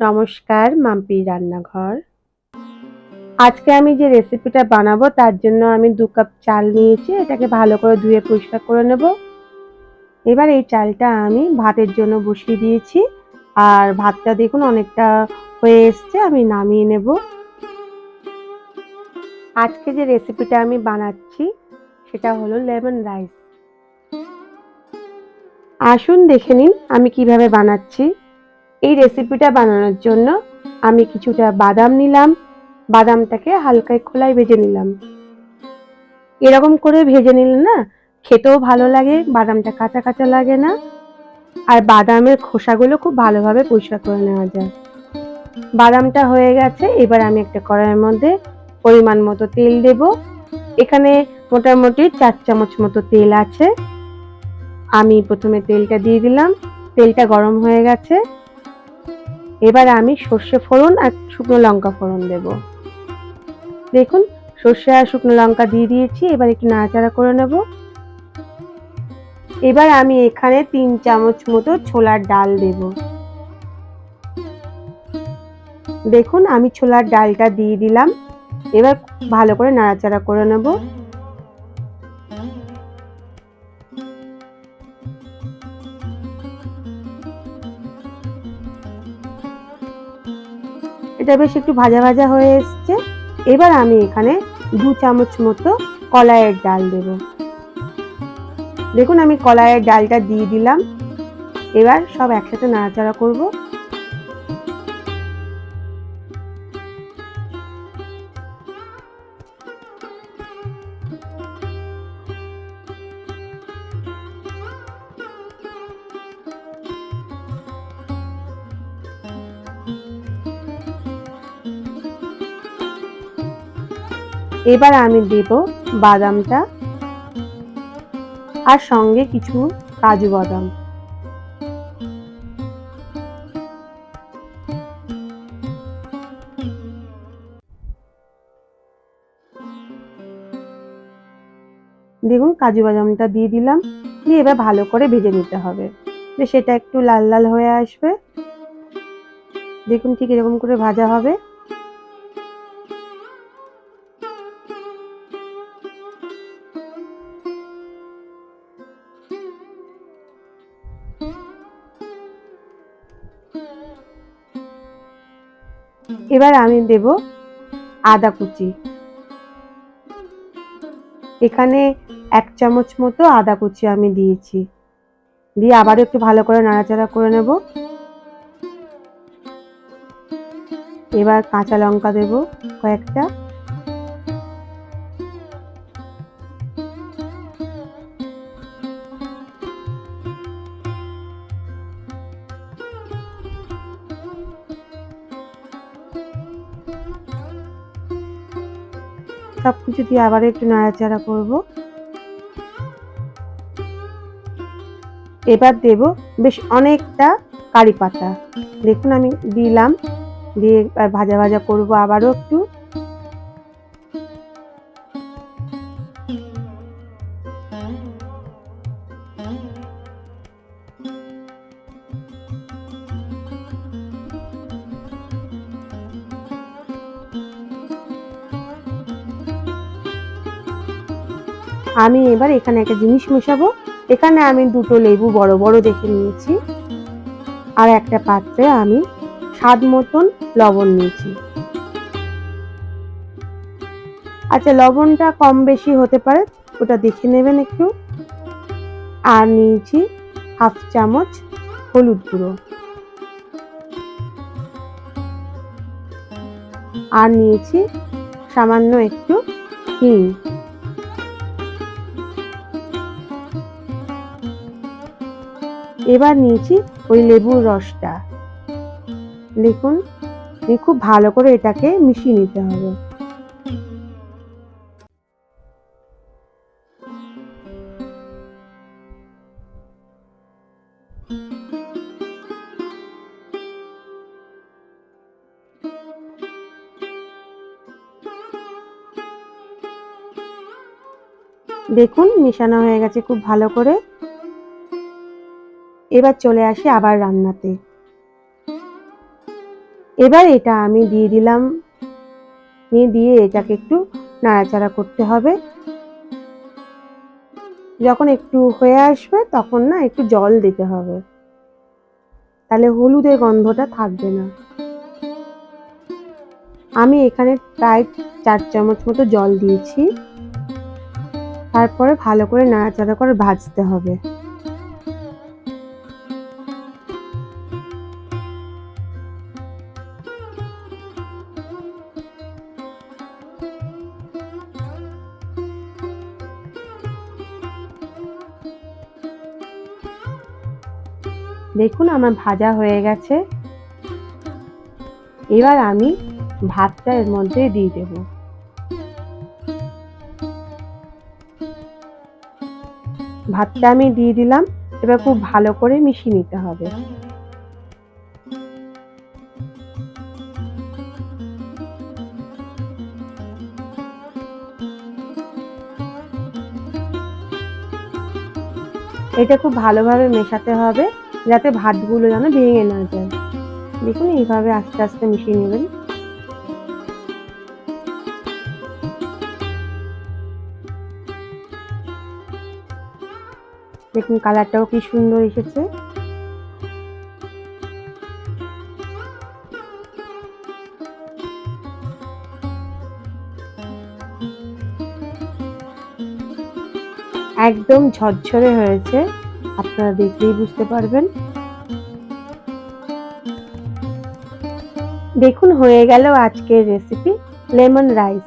নমস্কার, মাম্পি রান্নাঘর। আজকে আমি যে রেসিপিটা বানাবো, তার জন্য আমি দু কাপ চাল নিয়েছি, এটাকে ভালো করে ধুয়ে পরিষ্কার করে নেব। এবার এই চালটা আমি ভাতের জন্য বসিয়ে দিয়েছি, আর ভাতটা দেখুন অনেকটা হয়ে এসছে, আমি নামিয়ে নেব। আজকে যে রেসিপিটা আমি বানাচ্ছি, সেটা হলো লেমন রাইস আসুন দেখে নিন, আমি কীভাবে বানাচ্ছি। এই রেসিপিটা বানানোর জন্য আমি কিছুটা বাদাম নিলাম। বাদামটাকে হালকা খোলায় ভেজে নিলাম। এরকম করে ভেজে নিলে না খেতেও ভালো লাগে, বাদামটা কাঁচা কাঁচা লাগে না। আর বাদামের খোসাগুলো খুব ভালোভাবে পরিষ্কার করে নেওয়া যায়। বাদামটা হয়ে গেছে, এবার আমি একটা কড়াইয়ের মধ্যে পরিমাণ মতো তেল দেব। এখানে মোটামুটি চার চামচ মতো তেল আছে। আমি প্রথমে তেলটা দিয়ে দিলাম। তেলটা গরম হয়ে গেছে। এবার আমি সর্ষে ফোড়ন আর শুকনো লঙ্কা ফোড়ন দেব। দেখুন, সর্ষে আর শুকনো লঙ্কা দিয়ে দিয়েছি, এবার একটু নাড়াচাড়া করে নেব। এবার আমি এখানে তিন চামচ মতো ছোলার ডাল দেব। দেখুন, আমি ছোলার ডালটা দিয়ে দিলাম, এবার ভালো করে নাড়াচাড়া করে নেব। এটা বেশ একটু ভাজা ভাজা হয়ে এসছে। এবার আমি এখানে দু চামচ মতো কলাইয়ের ডাল দেব। দেখুন আমি কলাইয়ের ডালটা দিয়ে দিলাম। এবার সব একসাথে নাড়াচাড়া করব। এবার আমি দেব বাদামটা আর সঙ্গে কিছু কাজু বাদাম। দেখুন, কাজু বাদামটা দিয়ে দিলাম। দিয়ে এবার ভালো করে ভেজে নিতে হবে। সেটা একটু লাল লাল হয়ে আসবে। দেখুন ঠিক এরকম করে ভাজা হবে। এবার আমি দেব আদা কুচি। এখানে এক চামচ মতো আদা কুচি আমি দিয়েছি। দিয়ে আবারও একটু ভালো করে নাড়াচাড়া করে নেব। এবার কাঁচা লঙ্কা দেব কয়েকটা। সব কিছু দিয়ে আবার একটু নাড়াচাড়া করব। এবার দেব বেশ অনেকটা কারি পাতা। দেখুন আমি দিলাম, দিয়ে ভাজা ভাজা করব আবারও একটু। আমি এবার এখানে একটা জিনিস মেশাবো। এখানে আমি দুটো লেবু বড় বড় দেখে নিয়েছি। আর একটা পাত্রে আমি স্বাদ মতন লবণ নিয়েছি। আচ্ছা লবণটা কম বেশি হতে পারে, ওটা দেখে নেবেন একটু। আর নিয়েছি হাফ চামচ হলুদ গুঁড়ো। আর নিয়েছি সামান্য একটু হিং। এবার নিয়েছি ওই লেবুর রসটা। দেখুন খুব ভালো করে এটাকে মিশিয়ে নিতে হবে। দেখুন, মেশানো হয়ে গেছে খুব ভালো করে। এবার চলে আসি আবার রান্নাতে। এবার এটা আমি দিয়ে দিলাম। নিয়ে দিয়ে এটাকে একটু নাড়াচাড়া করতে হবে। যখন একটু হয়ে আসবে তখন না একটু জল দিতে হবে। তাহলে হলুদের গন্ধটা থাকবে না। আমি এখানে প্রায় চার চামচ মতো জল দিয়েছি। তারপরে ভালো করে নাড়াচাড়া করে ভাজতে হবে। দেখুন আমার ভাজা হয়ে গেছে। এবার আমি ভাতটা এর মধ্যে দিয়ে দেব। ভাতটা আমি দিয়ে দিলাম। এবার খুব ভালো করে মিশিয়ে নিতে হবে। এটা খুব ভালোভাবে মেশাতে হবে যাতে ভাতগুলো যেন ভেঙে না যায়। দেখুন, এইভাবে আস্তে আস্তে মিশিয়ে নেবেন। দেখুন, কালারটাও কি সুন্দর এসেছে। একদম ঝরঝরে হয়েছে। আপনারা দেখলেই বুঝতে পারবেন। দেখুন হয়ে গেল আজকের রেসিপি লেমন রাইস